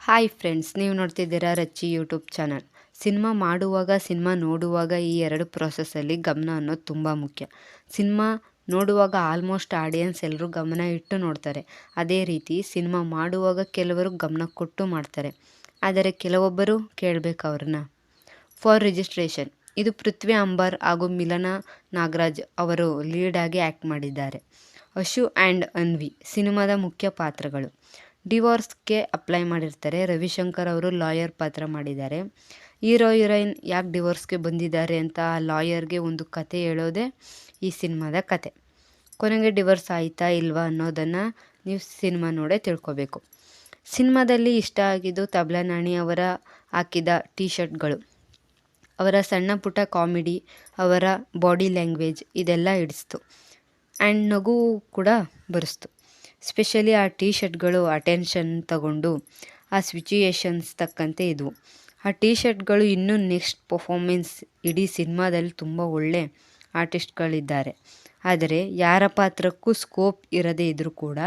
Hi friends ನೀವು ನೋಡ್ತಿದ್ದೀರಾ Rachchi YouTube channel cinema ಮಾಡುವಾಗ, ಸಿನಿಮಾ ನೋಡುವಾಗ ಈ ಎರಡು ಪ್ರೊಸೆಸ್ಸಲ್ಲಿ ಗಮನ ಅನ್ನೋದು ತುಂಬ ಮುಖ್ಯ. ಸಿನಿಮಾ ನೋಡುವಾಗ ಆಲ್ಮೋಸ್ಟ್ ಆಡಿಯನ್ಸ್ ಎಲ್ಲರೂ ಗಮನ ಇಟ್ಟು ನೋಡ್ತಾರೆ. ಅದೇ ರೀತಿ ಸಿನಿಮಾ ಮಾಡುವಾಗ ಕೆಲವರು ಗಮನ ಕೊಟ್ಟು ಮಾಡ್ತಾರೆ. ಆದರೆ ಕೆಲವೊಬ್ಬರು ಕೇಳಬೇಕು ಅವ್ರನ್ನ. ಫಾರ್ ರಿಜಿಸ್ಟ್ರೇಷನ್ ಇದು ಪೃಥ್ವಿ ಅಂಬಾರ್ ಹಾಗೂ ಮಿಲನ ನಾಗರಾಜ್ ಅವರು ಲೀಡಾಗಿ ಆ್ಯಕ್ಟ್ ಮಾಡಿದ್ದಾರೆ. ಅಶು ಆ್ಯಂಡ್ ಅನ್ವಿ, ಸಿನಿಮಾದ ಮುಖ್ಯ ಪಾತ್ರಗಳು. ಡಿವೋರ್ಸ್ಗೆ ಅಪ್ಲೈ ಮಾಡಿರ್ತಾರೆ. ರವಿಶಂಕರ್ ಅವರು ಲಾಯರ್ ಪಾತ್ರ ಮಾಡಿದ್ದಾರೆ. ಹೀರೋ, ಹೀರೋಯಿನ್ ಯಾಕೆ ಡಿವೋರ್ಸ್ಗೆ ಬಂದಿದ್ದಾರೆ ಅಂತ ಆ ಲಾಯರ್ಗೆ ಒಂದು ಕತೆ ಹೇಳೋದೇ ಈ ಸಿನಿಮಾದ ಕತೆ. ಕೊನೆಗೆ ಡಿವೋರ್ಸ್ ಆಯಿತಾ ಇಲ್ವಾ ಅನ್ನೋದನ್ನು ನೀವು ಸಿನಿಮಾ ನೋಡೇ ತಿಳ್ಕೊಬೇಕು. ಸಿನಿಮಾದಲ್ಲಿ ಇಷ್ಟ ಆಗಿದ್ದು ತಬ್ಲಾ ನಾಣಿ ಅವರ ಹಾಕಿದ ಟೀ ಶರ್ಟ್ಗಳು ಅವರ ಸಣ್ಣ ಪುಟ್ಟ ಕಾಮಿಡಿ, ಅವರ ಬಾಡಿ ಲ್ಯಾಂಗ್ವೇಜ್ ಇದೆಲ್ಲ ಹಿಡಿಸ್ತು. ಆ್ಯಂಡ್ ನಗು ಕೂಡ ಬರೆಸ್ತು. ಸ್ಪೆಷಲಿ ಆ ಟೀ ಶರ್ಟ್ಗಳು ಅಟೆನ್ಷನ್ ತಗೊಂಡು, ಆ ಸಿಚುಯೇಷನ್ಸ್ ತಕ್ಕಂತೆ ಇದ್ವು ಆ ಟೀ ಶರ್ಟ್ಗಳು ಇನ್ನೂ ನೆಕ್ಸ್ಟ್ ಪರ್ಫಾಮೆನ್ಸ್ ಇಡೀ ಸಿನಿಮಾದಲ್ಲಿ ತುಂಬ ಒಳ್ಳೆ ಆರ್ಟಿಸ್ಟ್ಗಳಿದ್ದಾರೆ ಆದರೆ ಯಾರ ಪಾತ್ರಕ್ಕೂ ಸ್ಕೋಪ್ ಇರದೇ ಇದ್ದರೂ ಕೂಡ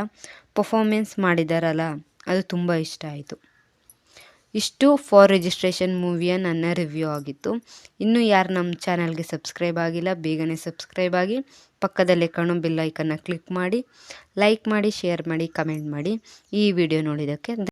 ಪರ್ಫಾಮೆನ್ಸ್ ಮಾಡಿದಾರಲ್ಲ, ಅದು ತುಂಬ ಇಷ್ಟ ಆಯಿತು. ಇಷ್ಟು ಫಾರ್ ರಿಜಿಸ್ಟ್ರೇಷನ್ ಮೂವಿಯ ನನ್ನ ರಿವ್ಯೂ ಆಗಿತ್ತು. ಇನ್ನೂ ಯಾರು ನಮ್ಮ ಚಾನಲ್ಗೆ ಸಬ್ಸ್ಕ್ರೈಬ್ ಆಗಿಲ್ಲ, ಬೇಗನೆ ಸಬ್ಸ್ಕ್ರೈಬ್ ಆಗಿ, ಪಕ್ಕದಲ್ಲೇ ಕಾಣೋ ಬೆಲ್ ಐಕನ್ನ ಕ್ಲಿಕ್ ಮಾಡಿ ಲೈಕ್ ಮಾಡಿ ಶೇರ್ ಮಾಡಿ ಕಮೆಂಟ್ ಮಾಡಿ ಈ ವಿಡಿಯೋ ನೋಡಿದ್ದಕ್ಕೆ